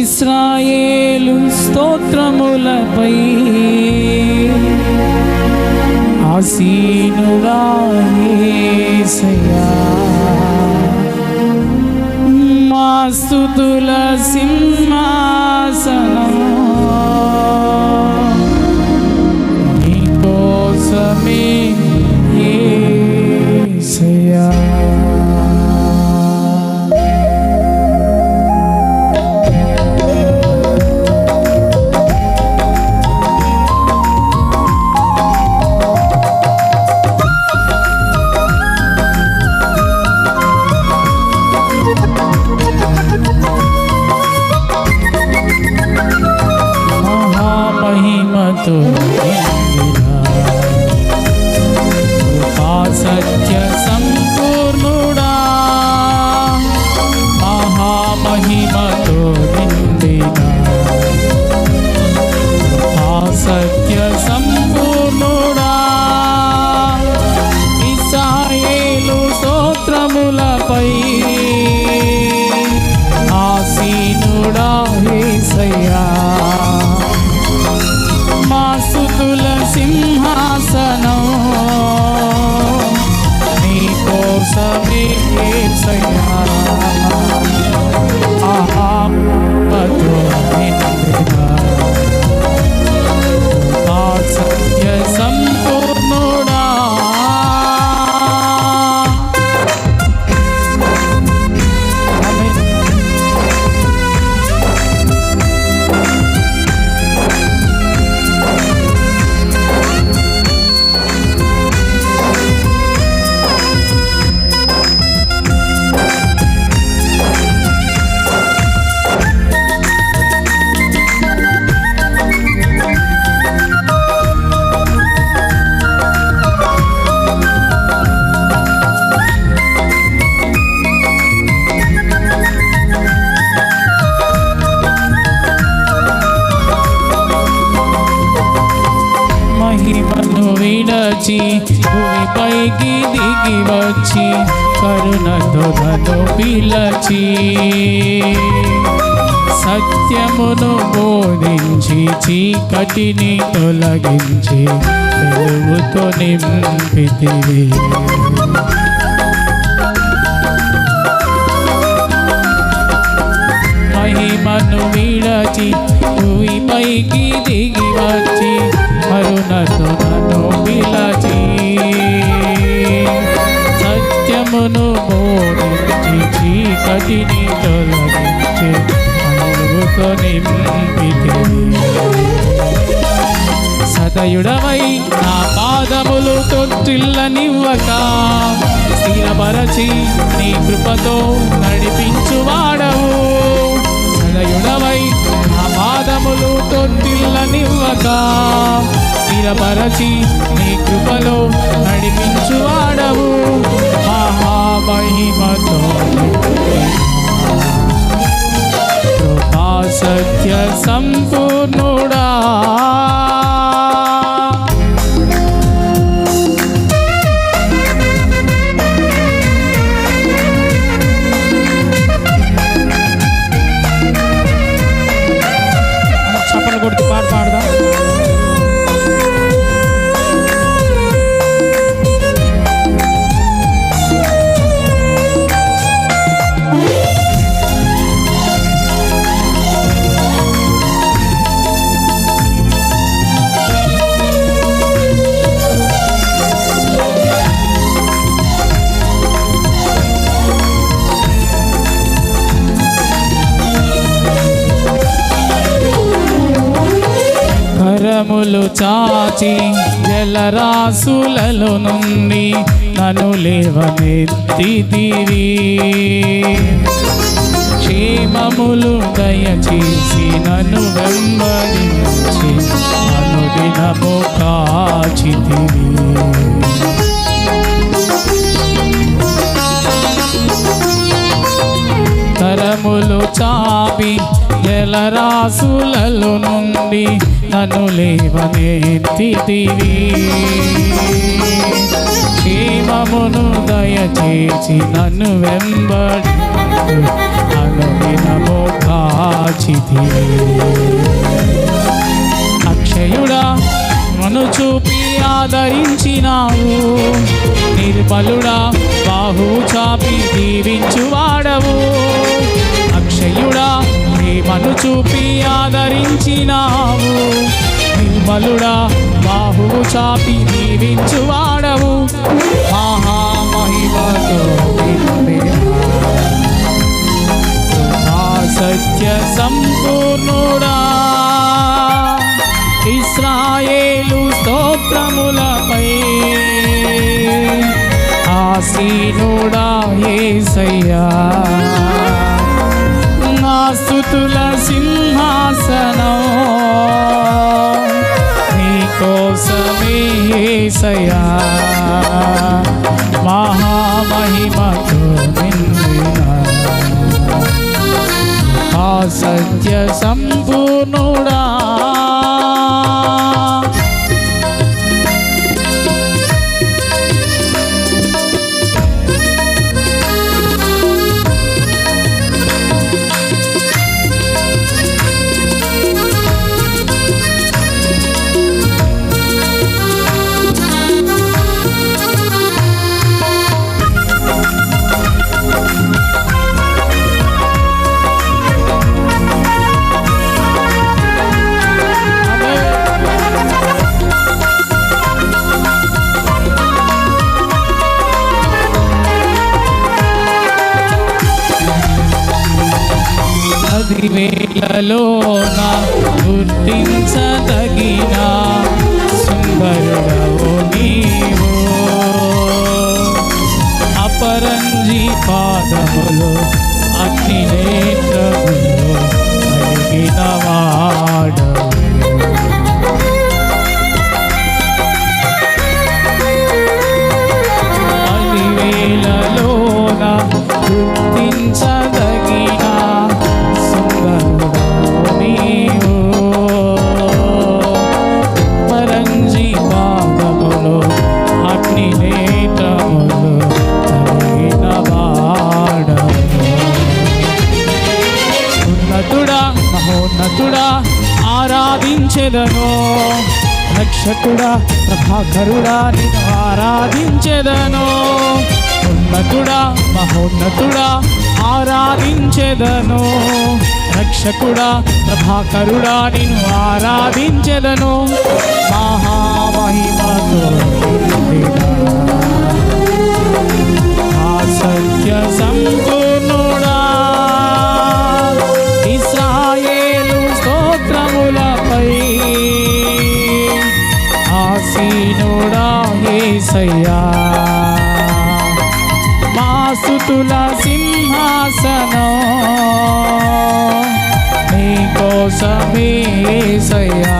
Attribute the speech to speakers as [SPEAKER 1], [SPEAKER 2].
[SPEAKER 1] ఇస్రాయేలు స్తోత్రములపై. ఆసీనుడా మా స్తుతుల సింహ మహామహిమతో నిండిన కృపా సత్య సంపూర్ణుడా మహామహిమతో నిండిన కృపా సింహాసనం కరుణతో పిలచి సత్యమును బోధించి చీకటిని తొలగించి వెలుగుతో నింపితివి. మహిమను విడచి భూమిపైకి దిగి వచ్చి కరుణతో నన్ను పిలచి చీకటిని తొలగించి అనుగుతో నింపితివి సదయుడవై నా పాదములు తొట్టిల్లనివ్వక స్థిరపరచి నీ కృపతో నడిపించువాడవు. సదయుడవై నా పాదములు తొట్టిల్లనివ్వక స్థిరపరచి నీ కృపలో నడిపించువాడవు. మహామహిమతో కృపా సత్య సంపూర్ణుడా. కరములు చాచి జలరాసులలో నుండి నన్ను లేవనెత్తిదివి క్షేమములు దయచేసి నన్ను వెంబడించి నన్ను దినము కాచితివి. కరములు చాపి జలరాసులలో నుండి నన్ను లేవనెత్తివి క్షేమమును దయచేసి నన్ను వెంబడి అనుదినము కాచి కాచితి అక్షయుడా మను చూపి ఆదరించినావు. నిర్మలుడా బాహు చాపి దీవించువాడవు. మను చూపి ఆదరించినావు. నిర్మలుడా బాహు చాపి దీవించువాడవు. మహామహిమతో సత్య సంపూర్ణుడా. ఇస్రాయేలు స్తోత్రములపై ఆసీనుడా ఏసయ్యా. నా స్తుతుల సింహాసనం. నీకోసమే ఏసయ్యా. మహామహిమతో నిండిన ఆ సత్య సంపూర్ణుడా అది వేళలోన గుర్తించదగిన సుందరుడవు నీవు. అపరంజి పాదములు అగ్ని నేత్రములు కలిగిన వాడవు రక్షకుడా ప్రభాకరుడా నేను ఆరాధించెదను. ఉన్నతుడా మహోన్నతుడా ఆరాధించెదను. రక్షకుడా ప్రభాకరుడా నేను ఆరాధించెదను. మహామహిమతో మా సుతుల నీ కోసమే సయా